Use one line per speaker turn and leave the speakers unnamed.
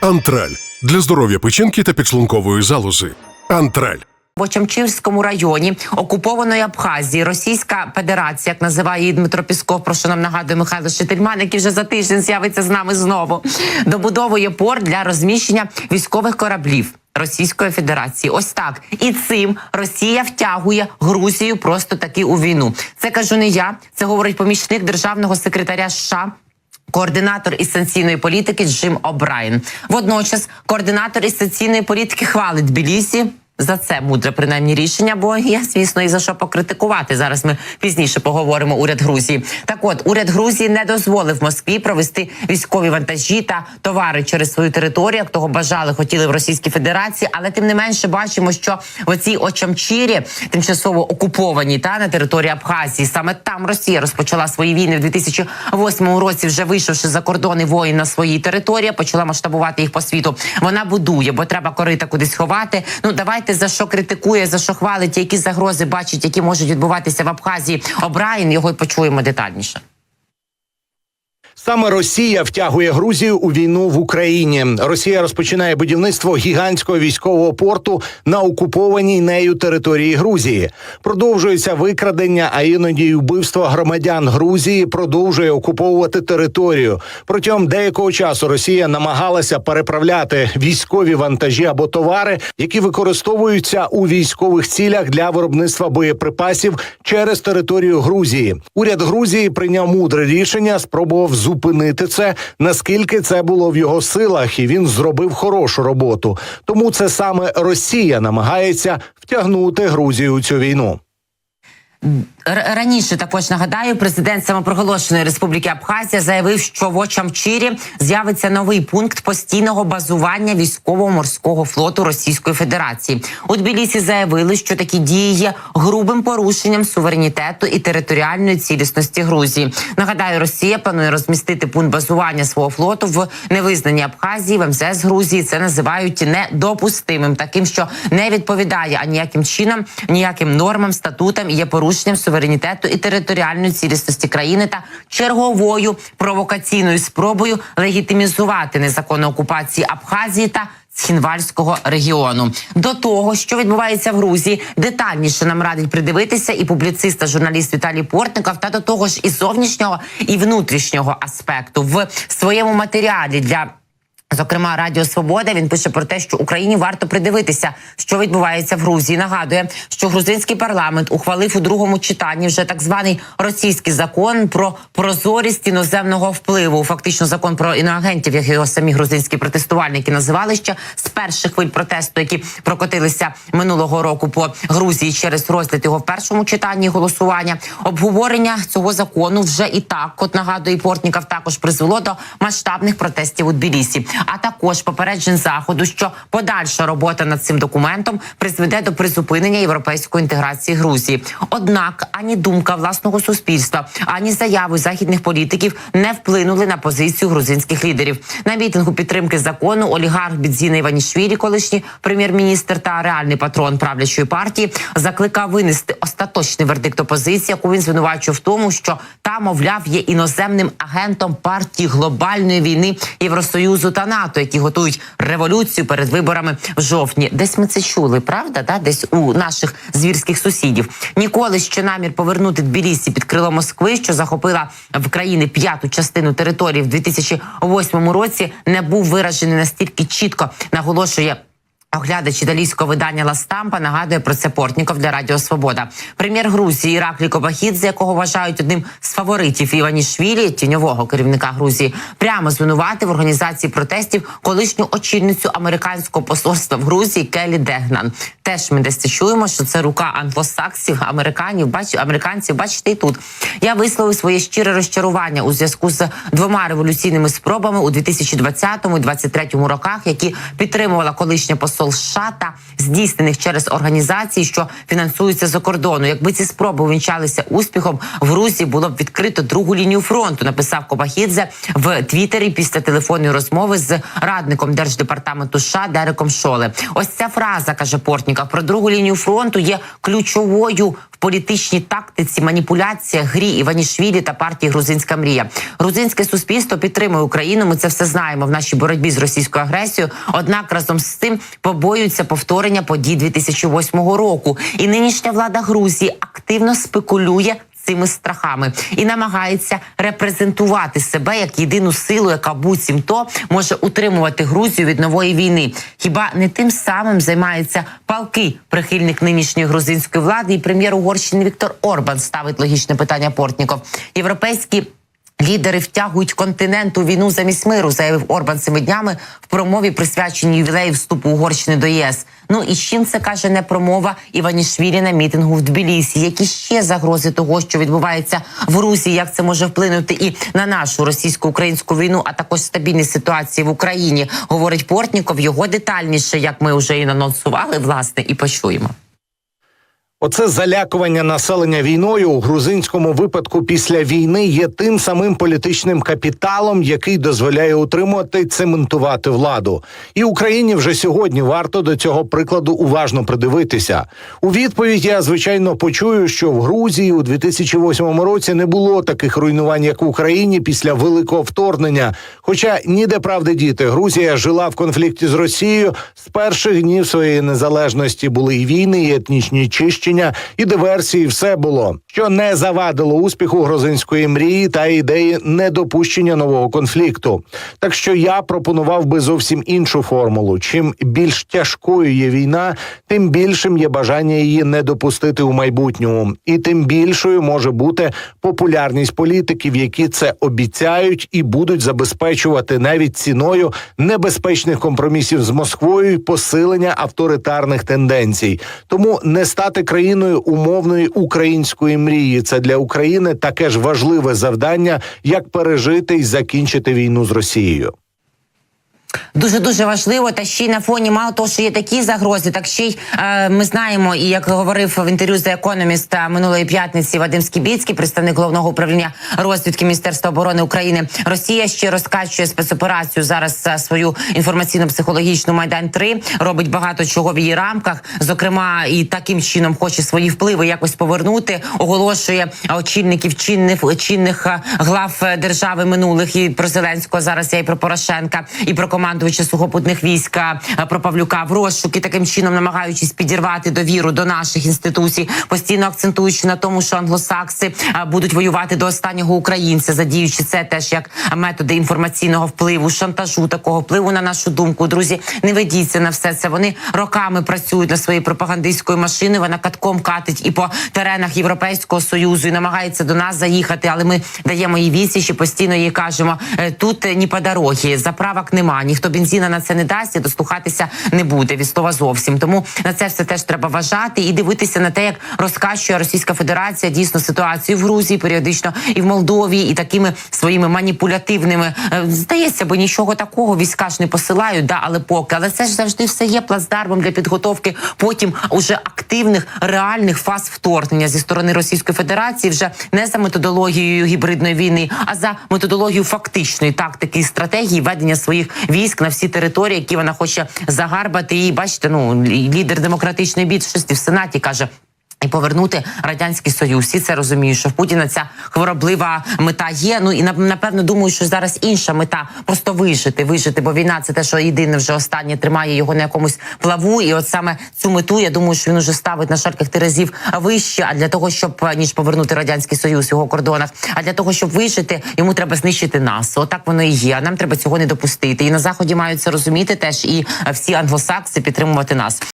Антраль для здоров'я печінки та підшлункової залози. Антраль.
В Очамчирському районі окупованої Абхазії Російська Федерація, як називає її Дмитро Пісков, про що нам нагадує Михайло Шетельман, який вже за тиждень з'явиться з нами знову. Добудовує порт для розміщення військових кораблів. Російської Федерації, ось так, і цим Росія втягує Грузію просто таки у війну. Це кажу не я, це говорить помічник державного секретаря США Координатор із санкційної політики Джим О'Брайен. Водночас координатор із санкційної політики хвалить Тбілісі за це мудре принаймні рішення, бо є, звісно, і за що покритикувати. Зараз ми пізніше поговоримо. Уряд Грузії. Так, от уряд Грузії не дозволив Москві провести військові вантажі та товари через свою територію, як того бажали, хотіли в Російській Федерації. Але тим не менше бачимо, що в оцій Очамчірі, тимчасово окупованій та на території Абхазії, саме там Росія розпочала свої війни в 2008 році, вже вийшовши за кордони воїн на своїй території, почала масштабувати їх по світу. Вона будує, бо треба корита кудись ховати. Ну давайте за що критикує, за що хвалить, які загрози бачить, які можуть відбуватися в Абхазії. Обраїн. його й почуємо детальніше.
Саме Росія втягує Грузію у війну в Україні. Росія розпочинає будівництво гігантського військового порту на окупованій нею території Грузії. Продовжується викрадення, а іноді й вбивство громадян Грузії продовжує окуповувати територію. Протягом деякого часу Росія намагалася переправляти військові вантажі або товари, які використовуються у військових цілях для виробництва боєприпасів через територію Грузії. Уряд Грузії прийняв мудре рішення, спробував зупинити це, наскільки це було в його силах, і він зробив хорошу роботу. Тому це саме Росія намагається втягнути Грузію у цю війну.
Раніше також нагадаю, президент самопроголошеної республіки Абхазія заявив, що в Очамчирі з'явиться новий пункт постійного базування військово-морського флоту Російської Федерації. У Тбілісі заявили, що такі дії є грубим порушенням суверенітету і територіальної цілісності Грузії. Нагадаю, Росія планує розмістити пункт базування свого флоту в невизнаній Абхазії в МЗС Грузії. Це називають недопустимим, таким, що не відповідає аніяким чином, ніяким нормам, статутам і є порушенням суверенітету і територіальної цілісності країни та черговою провокаційною спробою легітимізувати незаконну окупацію Абхазії та Цхінвальського регіону до того, що відбувається в Грузії, детальніше нам радить придивитися і публіцист та журналіст Віталій Портников, та до того ж і зовнішнього і внутрішнього аспекту в своєму матеріалі для. Зокрема, Радіо Свобода він пише про те, що Україні варто придивитися, що відбувається в Грузії. Нагадує, що грузинський парламент ухвалив у другому читанні вже так званий російський закон про прозорість іноземного впливу. Фактично, закон про іноагентів, як його самі грузинські протестувальники називали ще з перших хвиль протесту, які прокотилися минулого року по Грузії через розгляд його в першому читанні голосування. Обговорення цього закону вже і так, от нагадує Портніков, також призвело до масштабних протестів у Тбілісі а також попереджень заходу, що подальша робота над цим документом призведе до призупинення європейської інтеграції Грузії. Однак ані думка власного суспільства, ані заяви західних політиків не вплинули на позицію грузинських лідерів. На мітингу підтримки закону олігарх Бідзіна Іванішвілі, колишній прем'єр-міністр та реальний патрон правлячої партії, закликав винести остаточний вердикт опозиції, яку він звинувачує в тому, що та, мовляв, є іноземним агентом партії глобальної війни Євросоюзу та НАТО, які готують революцію перед виборами в жовтні. Десь ми це чули, правда? Да? Десь у наших звірських сусідів. Ніколи ще намір повернути Тбілісі під крило Москви, що захопила в країни п'яту частину території в 2008 році, не був виражений настільки чітко, наголошує. Оглядач італійського видання Ла Стампа нагадує про це Портніков для Радіо Свобода. Прем'єр Грузії Іраклі Кобахідзе, якого вважають одним з фаворитів Іванішвілі, тіньового керівника Грузії, прямо звинуватив в організації протестів колишню очільницю американського посольства в Грузії Келі Дегнан. Теж ми десь чуємо, що це рука англосаксів, американів. Бач, американців, бачите, і тут я висловив своє щире розчарування у зв'язку з двома революційними спробами у 2020 і 2023 роках, які підтримувала колишня посол посол США та здійснених через організації, що фінансуються за кордону. Якби ці спроби увінчалися успіхом, в Грузії було б відкрито другу лінію фронту. Написав Кобахідзе в Твіттері після телефонної розмови з радником держдепартаменту США Дереком Шоле. Ось ця фраза каже Портніков про другу лінію фронту є ключовою в політичній тактиці, маніпуляціях, грі Іванішвілі та партії Грузинська мрія. Грузинське суспільство підтримує Україну. Ми це все знаємо в нашій боротьбі з російською агресією. Однак разом з цим побоюються повторення подій 2008 року. І нинішня влада Грузії активно спекулює. Цими страхами і намагається репрезентувати себе як єдину силу, яка буцімто може утримувати Грузію від нової війни. Хіба не тим самим займається палкий прихильник нинішньої грузинської влади і прем'єр Угорщини Віктор Орбан ставить логічне питання Портніков. Європейські Лідери втягують континент у війну замість миру, заявив Орбан цими днями в промові, присвяченій ювілею вступу Угорщини до ЄС. Ну і з чим це каже не промова Іванішвілі на мітингу в Тбілісі? Які ще загрози того, що відбувається в Грузії? Як це може вплинути і на нашу російсько-українську війну, а також стабільні ситуації в Україні? Говорить Портніков. Його детальніше, як ми вже і анонсували, власне, і почуємо.
Оце залякування населення війною у грузинському випадку після війни є тим самим політичним капіталом, який дозволяє утримувати й цементувати владу. І Україні вже сьогодні варто до цього прикладу уважно придивитися. У відповідь я звичайно почую, що в Грузії у 2008 році не було таких руйнувань, як в Україні після великого вторгнення. Хоча ніде правди діти, Грузія жила в конфлікті з Росією з перших днів своєї незалежності. Були і війни, і етнічні чищення, і диверсії. Все було, що не завадило успіху грузинської мрії та ідеї недопущення нового конфлікту. Так що я пропонував би зовсім іншу формулу. Чим більш тяжкою є війна, тим більшим є бажання її не допустити у майбутньому, і тим більшою може бути популярність політиків, які це обіцяють і будуть забезпечувати навіть ціною небезпечних компромісів з Москвою і посилення авторитарних тенденцій. Тому не стати країною умовної української мрії це для України таке ж важливе завдання, як пережити і закінчити війну з Росією.
Дуже дуже важливо, та ще й на фоні мало того, що є такі загрози, так ще й е, ми знаємо, і як говорив в інтерв'ю за економіст минулої п'ятниці Вадим Скібіцький, представник головного управління розвідки Міністерства оборони України, Росія ще розкачує спецоперацію зараз е, свою інформаційно-психологічну майдан 3 робить багато чого в її рамках. Зокрема, і таким чином хоче свої впливи якось повернути. Оголошує очільників чинних чинних е, глав е, держави минулих і про Зеленського зараз я і про Порошенка, і про командувача сухопутних військ е, про Павлюка в розшуки, таким чином намагаючись підірвати довіру до наших інституцій, постійно акцентуючи на тому, що англосакси е, будуть воювати до останнього українця, задіючи це теж як методи інформаційного впливу, шантажу такого впливу на нашу думку. Друзі, не ведіться на все це. Вони роками працюють на своєю пропагандистською машиною. Вона катком катить і по теренах Європейського союзу і намагається до нас заїхати. Але ми даємо їй відсіч і постійно їй кажемо: «Е, тут ні по дорогі, заправок нема, ніхто бензина на це не дасть і дослухатися не буде від слова зовсім. Тому на це все теж треба вважати і дивитися на те, як розкачує Російська Федерація дійсно ситуацію в Грузії, періодично і в Молдові, і такими своїми маніпулятивними е, здається, бо нічого такого війська ж не посилають, да, але поки. Але це ж завжди все є плацдармом для підготовки потім уже активних реальних фаз вторгнення зі сторони Російської Федерації, вже не за методологією гібридної війни, а за методологією фактичної тактики і стратегії ведення своїх військ на всі території, які вона хоче загарбати. І бачите, ну лідер демократичної більшості в сенаті каже. І повернути радянський союз. Всі це розуміють, що в Путіна ця хвороблива мета є. Ну і на- напевно думаю, що зараз інша мета просто вижити, вижити, бо війна це те, що єдине вже останнє тримає його на якомусь плаву. І от саме цю мету я думаю, що він уже ставить на шарках терезів вище. А для того, щоб ніж повернути радянський союз його кордонах, а для того, щоб вижити, йому треба знищити нас. Отак воно і є. А нам треба цього не допустити. І на заході мають це розуміти теж і е, всі англосакси підтримувати нас.